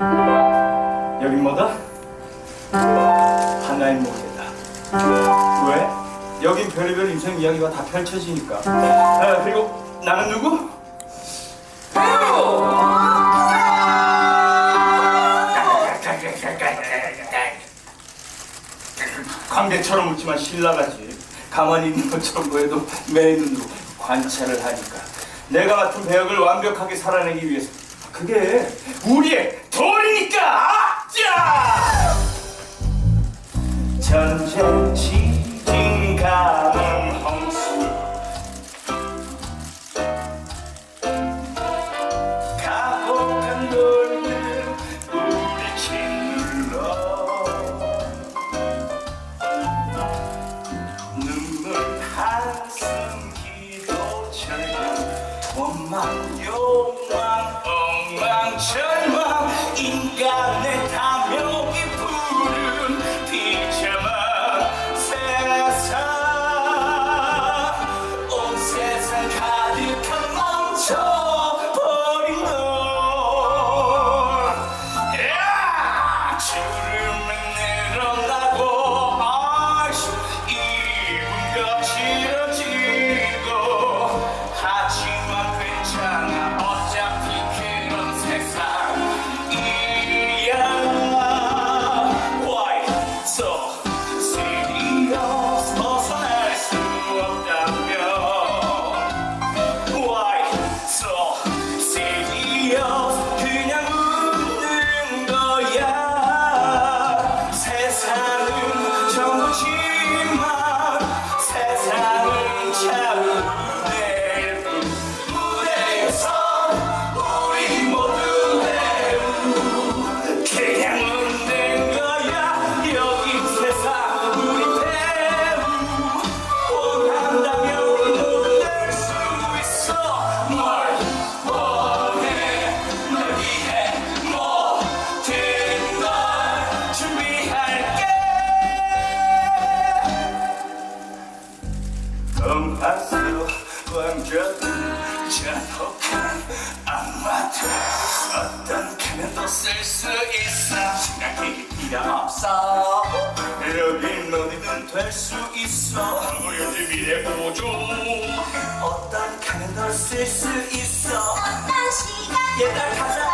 여긴 뭐다? 하나의 무대다. 왜? 여긴 별의별 인생 이야기가 다 펼쳐지니까. 아, 그리고 나는 누구? 광대처럼 웃지만 신나가지. 가만히 있는 것처럼 보여도 매 눈으로 관찰을 하니까. 내가 맡은 배역을 완벽하게 살아내기 위해서. 그게 우리의 돈 が両 덤파스 완전 잔혹한 아마도 어떤 가면도 쓸 수 있어. 생각이 필요 없어. 여긴 어디든 될 수 있어. 우리 미래 보조. 어떤 가면도 쓸 수 있어. 어떤 시간 얘들아 가자